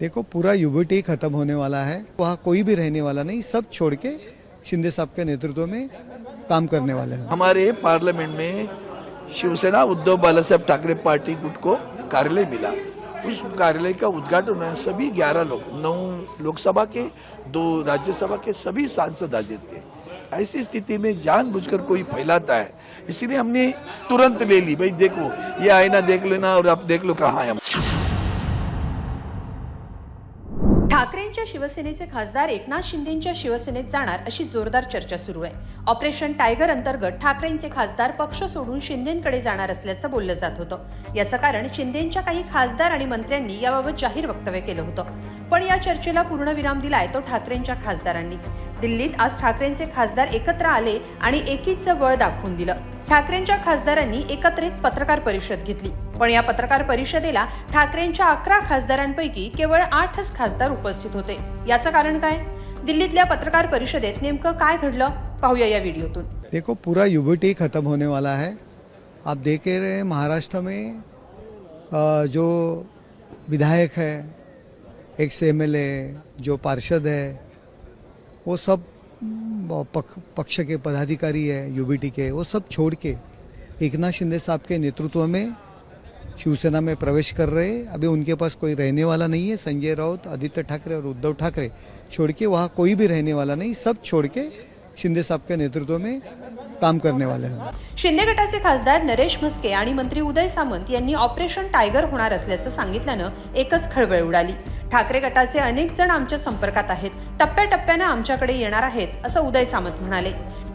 देखो, पूरा यूबीटी खत्म होने वाला है। वहाँ कोई भी रहने वाला नहीं, सब छोड़ के शिंदे साहब के नेतृत्व में काम करने वाले हैं। हमारे पार्लियामेंट में शिवसेना उद्धव बाला साहब ठाकरे पार्टी गुट को कार्यालय मिला। उस कार्यालय का उद्घाटन हुआ सभी 11 लोग, नौ लोकसभा के, दो राज्यसभा के, सभी सांसद हाजिर थे। ऐसी स्थिति में जानबूझकर कोई फैलाता है, इसीलिए हमने तुरंत ले ली। भाई देखो, ये आईना देख लेना और आप देख लो कहाँ है ठाकरेंच्या शिवसेनेचे खासदार एकनाथ शिंदेच्या शिवसेनेत जाणार अशी जोरदार चर्चा सुरू आहे. ऑपरेशन टायगर अंतर्गत ठाकरेंचे खासदार पक्ष सोडून शिंदेकडे जाणार असल्याचं बोललं जात होतं. याचं कारण शिंदेच्या काही खासदार आणि मंत्र्यांनी याबाबत जाहीर वक्तव्य केलं होतं. पण या चर्चेला पूर्णविराम दिलाय तो ठाकरेंच्या खासदारांनी. दिल्लीत आज ठाकरेंचे खासदार एकत्र आले आणि एकीचं बळ दाखवून दिलं. ठाकरेंच्या खासदारांनी एकत्रित पत्रकार परिषद घेतली. पण या पत्रकार परिषदेला ठाकरेंच्या अकरा खासदारांपैकी केवळ आठच खासदार उपस्थित होते. याचं कारण काय? दिल्लीतल्या पत्रकार परिषदेत नेमकं काय घडलं? पाहूया या व्हिडिओतून. देखो पूरा यूबीटी खत्म होने वाला है. आप देखे रहे महाराष्ट्र में जो विधायक है एक्स एम जो पार्षद है वो सब पक, पक्ष के पदाधिकारी है यूबीटी के वो सब छोड़ के एकनाथ शिंदे साहब के नेतृत्व में शिवसेना में प्रवेश कर रहे अभी उनके पास कोई रहने वाला नहीं है संजय राउत आदित्य ठाकरे और उद्धव ठाकरे। छोड़ के वहाँ कोई भी रहने वाला नहीं सब छोड़ के शिंदे साहब के नेतृत्व में काम करने वाले हैं। शिंदे गटाचे खासदार नरेश म्हस्के आणि मंत्री उदय सामंत यांनी ऑपरेशन टायगर होणार असल्याचं सांगितल्यानं एकच खळबळ उडाली. ठाकरे गटाचे अनेक जण आमच्या संपर्कात आहेत. टप्प्याटप्प्यानं आमच्याकडे येणार आहेत असं उदय सामंत म्हणाले.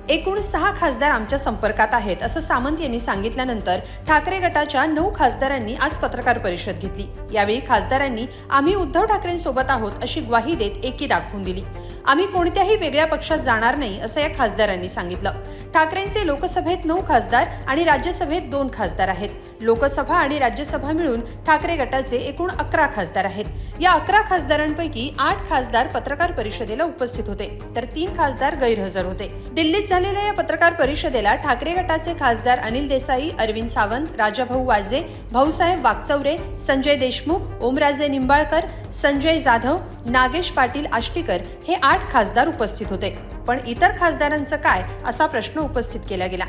एकूण सहा खासदार आमच्या संपर्कात आहेत असं सामंत यांनी सांगितल्यानंतर ठाकरे गटाच्या नऊ खासदारांनी आज पत्रकार परिषद घेतली. यावेळी खासदारांनी आम्ही उद्धव ठाकरेंसोबत आहोत अशी ग्वाही देत एकी दाखवून दिली. आम्ही कोणत्याही वेगळ्या पक्षात जाणार नाही असं या खासदारांनी सांगितलं. ठाकरेंचे लोकसभेत नऊ खासदार आणि राज्यसभेत दोन खासदार आहेत. लोकसभा आणि राज्यसभा मिळून ठाकरे गटाचे एकूण अकरा खासदार आहेत. या अकरा खासदारांपैकी आठ खासदार पत्रकार परिषद परिषदेला उपस्थित होते. तर तीन खासदार गैरहजर होते. दिल्लीत झालेल्या या पत्रकार परिषदेला ठाकरे गटाचे खासदार अनिल देसाई अरविंद सावंत राजाभाऊ वाजे भाऊसाहेब वागचौरे संजय देशमुख ओमराजे निंबाळकर संजय जाधव नागेश पाटील आष्टीकर हे आठ खासदार उपस्थित होते. पण इतर खासदारांचं काय असा प्रश्न उपस्थित केला गेला.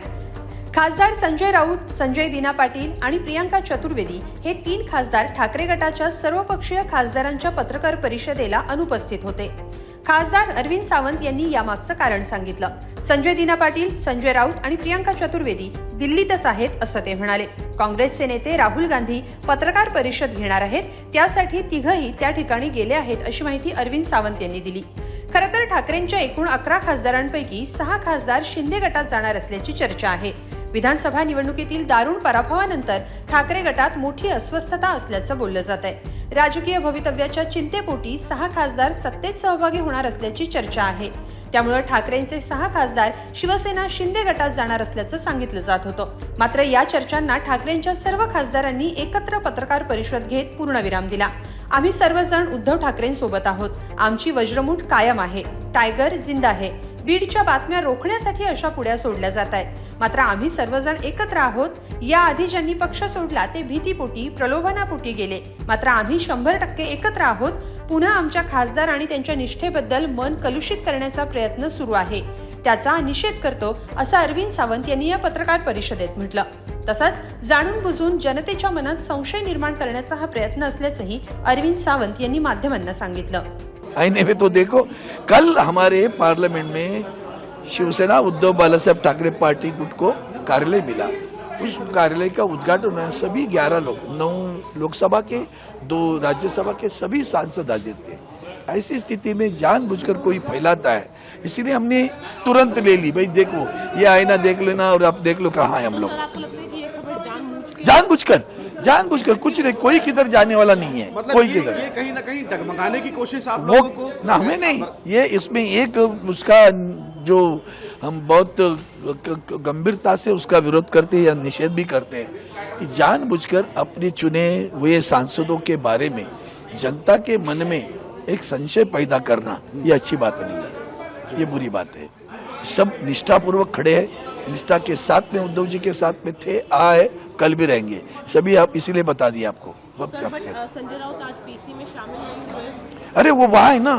खासदार संजय राऊत संजय दिना पाटील आणि प्रियांका चतुर्वेदी हे तीन खासदार ठाकरे गटाच्या सर्वपक्षीय खासदारांच्या पत्रकार परिषदेला अनुपस्थित होते. खासदार अरविंद सावंत यांनी यामागचं कारण सांगितलं. संजय दिना पाटील संजय राऊत आणि प्रियांका चतुर्वेदी दिल्लीतच आहेत असं ते म्हणाले. काँग्रेसचे नेते राहुल गांधी पत्रकार परिषद घेणार आहेत त्यासाठी तिघही त्या ठिकाणी गेले आहेत अशी माहिती अरविंद सावंत यांनी दिली. खरं तर ठाकरेंच्या एकूण अकरा खासदारांपैकी सहा खासदार शिंदे गटात जाणार असल्याची चर्चा आहे. विधानसभा निवडणुकीतील दारुण पराभवानंतर ठाकरे गटात मोठी अस्वस्थता असल्याचं बोललं जात आहे राजकीय भवितव्याच्या चिंतेपोटी सहा खासदार सत्तेत सहभागी होणार असल्याची चर्चा आहे. त्यामुळे ठाकरेंचे सहा खासदार शिवसेना शिंदे गटात जाणार असल्याचं सांगितलं जात होतं. मात्र या चर्चांना ठाकरेंच्या सर्व खासदारांनी एकत्र पत्रकार परिषद घेत पूर्णविराम दिला. आम्ही सर्वजण उद्धव ठाकरेंसोबत आहोत. आमची वज्रमूठ कायम आहे. टायगर जिंदा आहे. बीडच्या बातम्या रोखण्यासाठी अशा पुढ्या सोडल्या जात आहेत. मात्र आम्ही सर्वजण एकत्र आहोत. याआधी ज्यांनी पक्ष सोडला ते भीतीपोटी प्रलोभनापोटी गेले. मात्र आम्ही शंभर टक्के एकत्र आहोत. पुन्हा आमच्या खासदार आणि त्यांच्या निष्ठेबद्दल मन कलुषित करण्याचा प्रयत्न सुरू आहे. त्याचा निषेध करतो असं अरविंद सावंत यांनी या पत्रकार परिषदेत म्हटलं. तसंच जाणून बुजून जनतेच्या मनात संशय निर्माण करण्याचा हा प्रयत्न असल्याचंही अरविंद सावंत यांनी माध्यमांना सांगितलं. आईने में तो देखो कल हमारे पार्लियामेंट में शिवसेना उद्धव बालासाहेब ठाकरे पार्टी गुट को कार्यालय मिला। उस कार्यालय का उद्घाटन हुआ सभी 11 लोग नौ लोकसभा के दो राज्यसभा के सभी सांसद हाजिर थे। ऐसी स्थिति में जानबूझकर कोई फैलाता है इसीलिए हमने तुरंत ले ली भाई देखो ये आईना देख लेना और आप देख लो कहाँ है हम लोग। के जानबूझकर। जानबूझकर कुछ नहीं कोई किधर जाने वाला नहीं है मतलब कोई किधर। ये कहीं ना कहीं डगमगाने की कोशिश आप लोगों को ना हमें नहीं ये इसमें एक उसका जो हम बहुत गंभीरता से उसका विरोध करते हैं या निषेध भी करते हैं कि जानबूझकर अपने चुने हुए सांसदों के बारे में जनता के मन में एक संशय पैदा करना ये अच्छी बात नहीं है। ये बुरी बात है। सब निष्ठापूर्वक खड़े हैं। निष्ठा के साथ में उद्धव जी के साथ में थे आए कल भी रहेंगे। सभी आप इसीलिए बता दिए आपको। Sir but. अ, संजय राउत आज पीसी में शामिल नहीं हुए अरे वो वहाँ है ना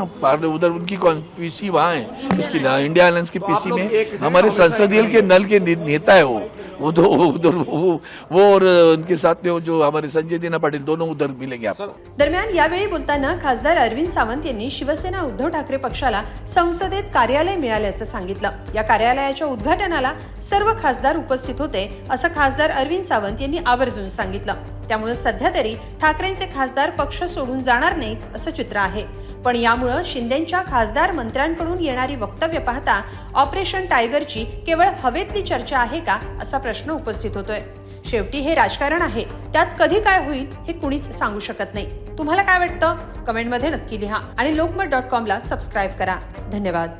उधर उनकी पीसी वहाँ है। इसकी इंडिया अलायंस की पीसी में। हमारे संसदीय के नल के नेता है वो। वो तो वो उधर वो वो और उनके साथ में वो जो हमारे संजय दीना पाटिल दोनों उधर मिलेंगे आपको। दरम्यान यावेळी बोलताना खासदार अरविंद सावंत यांनी शिवसेना उद्धव ठाकरे पक्षाला संसदेत कार्यालय मिळाल्याचं सांगितलं. या कार्यालयाच्या उद्घाटनाला सर्व खासदार उपस्थित होते असं खासदार अरविंद सावंत यांनी आवर्जून सांगितलं. त्यामुळे सध्या तरी ठाकरेंचे खासदार पक्ष सोडून जाणार नाहीत असं चित्र आहे. पण यामुळं शिंदेच्या खासदार मंत्र्यांकडून येणारी वक्तव्य पाहता ऑपरेशन टायगरची केवळ हवेतली चर्चा आहे का असा प्रश्न उपस्थित होतोय. शेवटी हे राजकारण आहे. त्यात कधी काय होईल हे कुणीच सांगू शकत नाही. तुम्हाला काय वाटतं? कमेंटमध्ये नक्की लिहा आणि लोकमत डॉट कॉमला सबस्क्राईब करा. धन्यवाद.